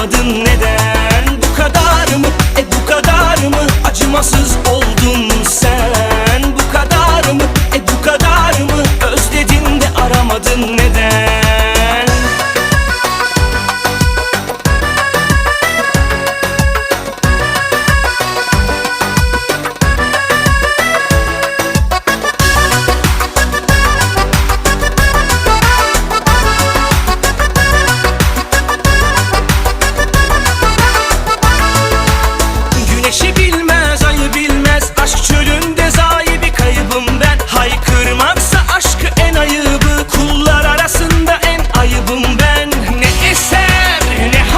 Anlamadım neden?